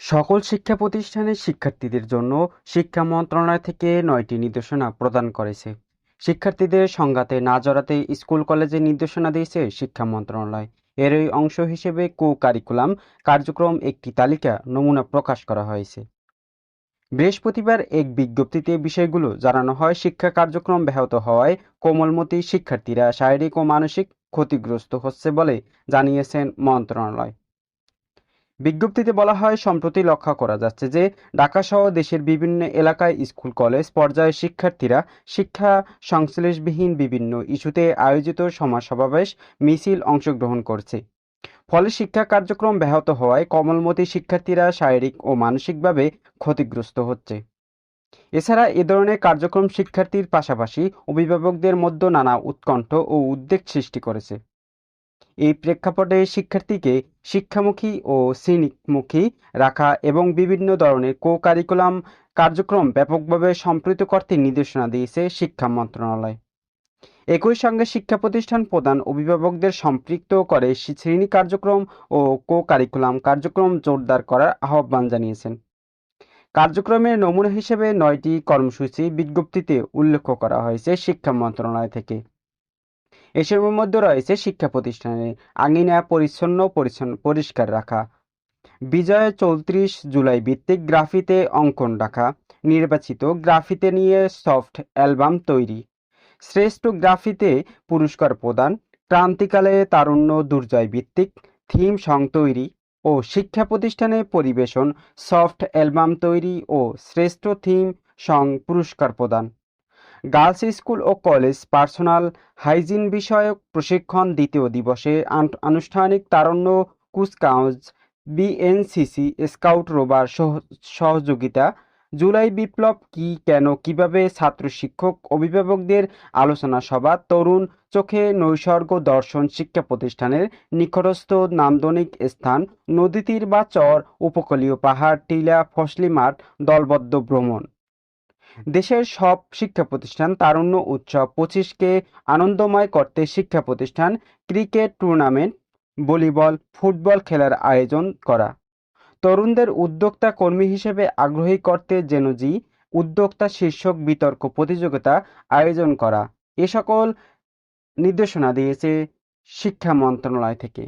সকল শিক্ষা প্রতিষ্ঠানের শিক্ষার্থীদের জন্য শিক্ষা মন্ত্রণালয় থেকে নয়টি নির্দেশনা প্রদান করেছে। শিক্ষার্থীদের সংঘাতে না জড়াতে স্কুল কলেজে নির্দেশনা দিয়েছে শিক্ষা মন্ত্রণালয়। এরই অংশ হিসেবে কো কারিকুলাম কার্যক্রম একটি তালিকা নমুনা প্রকাশ করা হয়েছে। বৃহস্পতিবার এক বিজ্ঞপ্তিতে বিষয়গুলো জানানো হয়, শিক্ষা কার্যক্রম ব্যাহত হওয়ায় কোমলমতি শিক্ষার্থীরা শারীরিক ও মানসিক ক্ষতিগ্রস্ত হচ্ছে বলে জানিয়েছেন মন্ত্রণালয়। বিজ্ঞপ্তিতে বলা হয়, সম্প্রতি লক্ষ্য করা যাচ্ছে যে, ঢাকাসহ দেশের বিভিন্ন এলাকায় স্কুল, কলেজ পর্যায়ে শিক্ষার্থীরা শিক্ষা সংশ্লেষবিহীন বিভিন্ন ইস্যুতে আয়োজিত সমাজ সমাবেশ মিছিল অংশগ্রহণ করছে। ফলে শিক্ষা কার্যক্রম ব্যাহত হওয়ায় কমলমতি শিক্ষার্থীরা শারীরিক ও মানসিকভাবে ক্ষতিগ্রস্ত হচ্ছে। এছাড়া এ ধরনের কার্যক্রম শিক্ষার্থীর পাশাপাশি অভিভাবকদের মধ্যে নানা উৎকণ্ঠ ও উদ্বেগ সৃষ্টি করেছে। এই প্রেক্ষাপটে শিক্ষার্থীকে শিক্ষামুখী ও শ্রেণীমুখী রাখা এবং বিভিন্ন ধরনের কো কারিকুলাম কার্যক্রম ব্যাপকভাবে সম্পৃক্ত করতে নির্দেশনা দিয়েছে শিক্ষা মন্ত্রণালয়। একই সঙ্গে শিক্ষা প্রতিষ্ঠান প্রধান অভিভাবকদের সম্পৃক্ত করে শ্রেণি কার্যক্রম ও কো কারিকুলাম কার্যক্রম জোরদার করার আহ্বান জানিয়েছেন। কার্যক্রমের নমুনা হিসেবে নয়টি কর্মসূচি বিজ্ঞপ্তিতে উল্লেখ করা হয়েছে শিক্ষা মন্ত্রণালয় থেকে। এসবের মধ্যে রয়েছে শিক্ষা প্রতিষ্ঠানের আঙিনা পরিচ্ছন্ন পরিচ্ছন্ন, পরিষ্কার রাখা। বিজয় চৌত্রিশ জুলাই ভিত্তিক গ্রাফিতে অঙ্কন রাখা। নির্বাচিত গ্রাফিতে নিয়ে সফট অ্যালবাম তৈরি। শ্রেষ্ঠ গ্রাফিতে পুরস্কার প্রদান। ক্রান্তিকালে তারুণ্য দুর্জয় ভিত্তিক থিম সং তৈরি ও শিক্ষা প্রতিষ্ঠানে পরিবেশন সফট অ্যালবাম তৈরি ও শ্রেষ্ঠ থিম সং পুরস্কার প্রদান। গার্লস স্কুল ও কলেজ পার্সোনাল হাইজিন বিষয়ক প্রশিক্ষণ দ্বিতীয় দিবসে আনুষ্ঠানিক তারুণ্য কুচকাওয়াজ, বিএনসিসি স্কাউট রোবার সহযোগিতা, জুলাই বিপ্লব কি, কেন, কীভাবে ছাত্র শিক্ষক, অভিভাবকদের আলোচনা সভা, তরুণ চোখে নৈসর্গ দর্শন শিক্ষা প্রতিষ্ঠানের নিকটস্থ নান্দনিক স্থান নদীতীর বা চর, উপকূলীয় পাহাড়, টিলা, ফসলি মাঠ, দলবদ্ধ ভ্রমণ। দেশের সব শিক্ষা প্রতিষ্ঠান তারুণ্য উৎসব পঁচিশকে আনন্দময় করতে শিক্ষা প্রতিষ্ঠান ক্রিকেট টুর্নামেন্ট, ভলিবল, ফুটবল খেলার আয়োজন করা। তরুণদের উদ্যোক্তা কর্মী হিসেবে আগ্রহী করতে জেনজি উদ্যোক্তা শীর্ষক বিতর্ক প্রতিযোগিতা আয়োজন করা। এ সকল নির্দেশনা দিয়েছে শিক্ষা মন্ত্রণালয় থেকে।